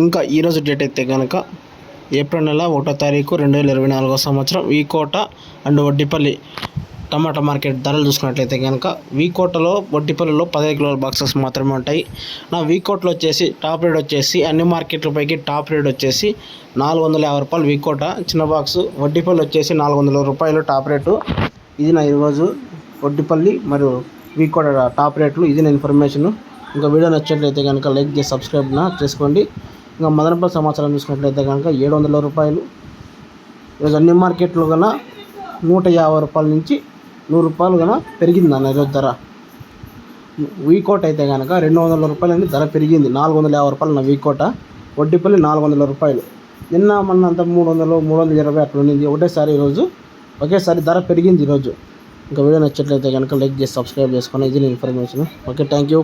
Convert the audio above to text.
ఇంకా ఈరోజు డేట్ అయితే కనుక ఏప్రిల్ నెల ఒకటో తారీఖు రెండు వేల ఇరవై నాలుగో సంవత్సరం V Kota and Vaddipalli tomato market ధరలు చూసుకున్నట్లయితే కనుక వీకోటలో వడ్డిపల్లిలో పదహైదు కిలోల బాక్సెస్ మాత్రమే ఉంటాయి. నా వీకోట్లో వచ్చేసి టాప్ రేట్ వచ్చేసి అన్ని మార్కెట్ల పైకి టాప్ రేట్ వచ్చేసి నాలుగు వందల యాభై రూపాయలు వీకోట చిన్న బాక్స్ వడ్డిపల్లి వచ్చేసి నాలుగు వందల రూపాయలు టాప్ రేటు ఇది నా ఈరోజు వడ్డిపల్లి మరియు వీకోట టాప్ రేట్లు ఇది నా ఇన్ఫర్మేషన్ ఇంకా వీడియో నచ్చినట్లయితే కనుక లైక్ చేసి సబ్స్క్రైబ్ నా చేసుకోండి. ఇంకా మదనపల్లి సమాచారం చూసుకున్నట్లయితే కనుక ఏడు వందల రూపాయలు. ఈరోజు అన్ని మార్కెట్లు కన్నా నూట యాభై రూపాయల నుంచి నూరు రూపాయలు కన్నా పెరిగింది అన్న ఈరోజు ధర. వీకోట్ అయితే కనుక రెండు వందల రూపాయలు అనేది ధర పెరిగింది. నాలుగు వందల యాభై రూపాయలు నా వీకోట వడ్డీపల్లి నాలుగు వందల రూపాయలు. నిన్న మొన్న అంత మూడు వందలు మూడు వందల ఇరవై అట్లా ఉండింది. ఒకటేసారి ఈరోజు ఒకేసారి ధర పెరిగింది ఈరోజు. ఇంకా వీడియో నచ్చట్లయితే కనుక లైక్ చేసి సబ్స్క్రైబ్ చేసుకుని ఇది ఇన్ఫర్మేషన్. Okay thank you